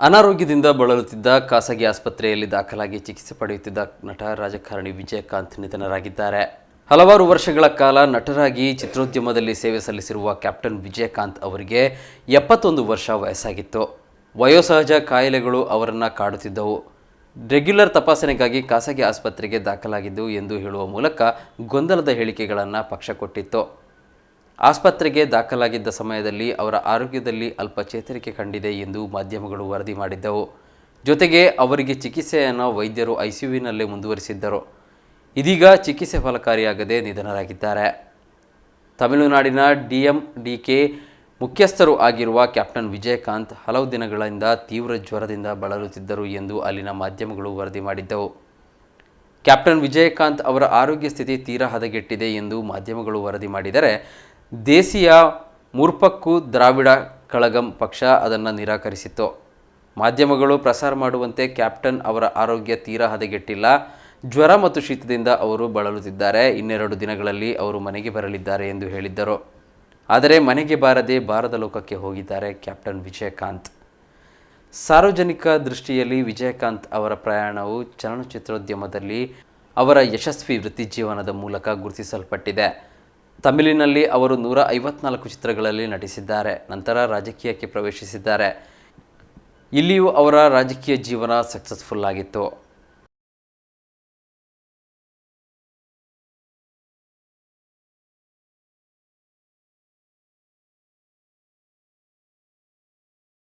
ಅನಾರೋಗ್ಯದಿಂದ ಬಳಲುತ್ತಿದ್ದ ಖಾಸಗಿ ಆಸ್ಪತ್ರೆಯಲ್ಲಿ ದಾಖಲಾಗಿ ಚಿಕಿತ್ಸೆ ಪಡೆಯುತ್ತಿದ್ದ ನಟ ರಾಜಕಾರಣಿ ವಿಜಯಕಾಂತ್ ನಿಧನರಾಗಿದ್ದಾರೆ. ಹಲವಾರು ವರ್ಷಗಳ ಕಾಲ ನಟರಾಗಿ ಚಿತ್ರೋದ್ಯಮದಲ್ಲಿ ಸೇವೆ ಸಲ್ಲಿಸಿರುವ ಕ್ಯಾಪ್ಟನ್ ವಿಜಯಕಾಂತ್ ಅವರಿಗೆ ಎಪ್ಪತ್ತೊಂದು ವರ್ಷ ವಯಸ್ಸಾಗಿತ್ತು. ವಯೋಸಹಜ ಕಾಯಿಲೆಗಳು ಅವರನ್ನು ಕಾಡುತ್ತಿದ್ದವು. ರೆಗ್ಯುಲರ್ ತಪಾಸಣೆಗಾಗಿ ಖಾಸಗಿ ಆಸ್ಪತ್ರೆಗೆ ದಾಖಲಾಗಿದ್ದು ಎಂದು ಹೇಳುವ ಮೂಲಕ ಗೊಂದಲದ ಹೇಳಿಕೆಗಳನ್ನು ಪಕ್ಷ ಕೊಟ್ಟಿತ್ತು. ಆಸ್ಪತ್ರೆಗೆ ದಾಖಲಾಗಿದ್ದ ಸಮಯದಲ್ಲಿ ಅವರ ಆರೋಗ್ಯದಲ್ಲಿ ಅಲ್ಪ ಚೇತರಿಕೆ ಕಂಡಿದೆ ಎಂದು ಮಾಧ್ಯಮಗಳು ವರದಿ ಮಾಡಿದ್ದವು. ಜೊತೆಗೆ ಅವರಿಗೆ ಚಿಕಿತ್ಸೆಯನ್ನು ವೈದ್ಯರು ಐಸಿಯುವಿನಲ್ಲೇ ಮುಂದುವರಿಸಿದ್ದರು. ಇದೀಗ ಚಿಕಿತ್ಸೆ ಫಲಕಾರಿಯಾಗದೆ ನಿಧನರಾಗಿದ್ದಾರೆ. ತಮಿಳುನಾಡಿನ ಡಿ ಎಂ ಡಿ ಕೆ ಮುಖ್ಯಸ್ಥರು ಆಗಿರುವ ಕ್ಯಾಪ್ಟನ್ ವಿಜಯಕಾಂತ್ ಹಲವು ದಿನಗಳಿಂದ ತೀವ್ರ ಜ್ವರದಿಂದ ಬಳಲುತ್ತಿದ್ದರು ಎಂದು ಅಲ್ಲಿನ ಮಾಧ್ಯಮಗಳು ವರದಿ ಮಾಡಿದ್ದವು. ಕ್ಯಾಪ್ಟನ್ ವಿಜಯಕಾಂತ್ ಅವರ ಆರೋಗ್ಯ ಸ್ಥಿತಿ ತೀರಾ ಹದಗೆಟ್ಟಿದೆ ಎಂದು ಮಾಧ್ಯಮಗಳು ವರದಿ ಮಾಡಿದರೆ ದೇಸಿಯ ಮುರ್ಪಕ್ಕು ದ್ರಾವಿಡ ಕಳಗಂ ಪಕ್ಷ ಅದನ್ನು ನಿರಾಕರಿಸಿತ್ತು. ಮಾಧ್ಯಮಗಳು ಪ್ರಸಾರ ಮಾಡುವಂತೆ ಕ್ಯಾಪ್ಟನ್ ಅವರ ಆರೋಗ್ಯ ತೀರಾ ಹದಗೆಟ್ಟಿಲ್ಲ. ಜ್ವರ ಮತ್ತು ಶೀತದಿಂದ ಅವರು ಬಳಲುತ್ತಿದ್ದಾರೆ. ಇನ್ನೆರಡು ದಿನಗಳಲ್ಲಿ ಅವರು ಮನೆಗೆ ಬರಲಿದ್ದಾರೆ ಎಂದು ಹೇಳಿದ್ದರು. ಆದರೆ ಮನೆಗೆ ಬಾರದೆ ಬಾರದ ಲೋಕಕ್ಕೆ ಹೋಗಿದ್ದಾರೆ ಕ್ಯಾಪ್ಟನ್ ವಿಜಯಕಾಂತ್. ಸಾರ್ವಜನಿಕ ದೃಷ್ಟಿಯಲ್ಲಿ ವಿಜಯಕಾಂತ್ ಅವರ ಪ್ರಯಾಣವು ಚಲನಚಿತ್ರೋದ್ಯಮದಲ್ಲಿ ಅವರ ಯಶಸ್ವಿ ವೃತ್ತಿಜೀವನದ ಮೂಲಕ ಗುರುತಿಸಲ್ಪಟ್ಟಿದೆ. ತಮಿಳಿನಲ್ಲಿ ಅವರು ನೂರ ಐವತ್ನಾಲ್ಕು ಚಿತ್ರಗಳಲ್ಲಿ ನಟಿಸಿದ್ದಾರೆ. ನಂತರ ರಾಜಕೀಯಕ್ಕೆ ಪ್ರವೇಶಿಸಿದ್ದಾರೆ. ಇಲ್ಲಿಯೂ ಅವರ ರಾಜಕೀಯ ಜೀವನ ಸಕ್ಸಸ್ಫುಲ್ ಆಗಿತ್ತು.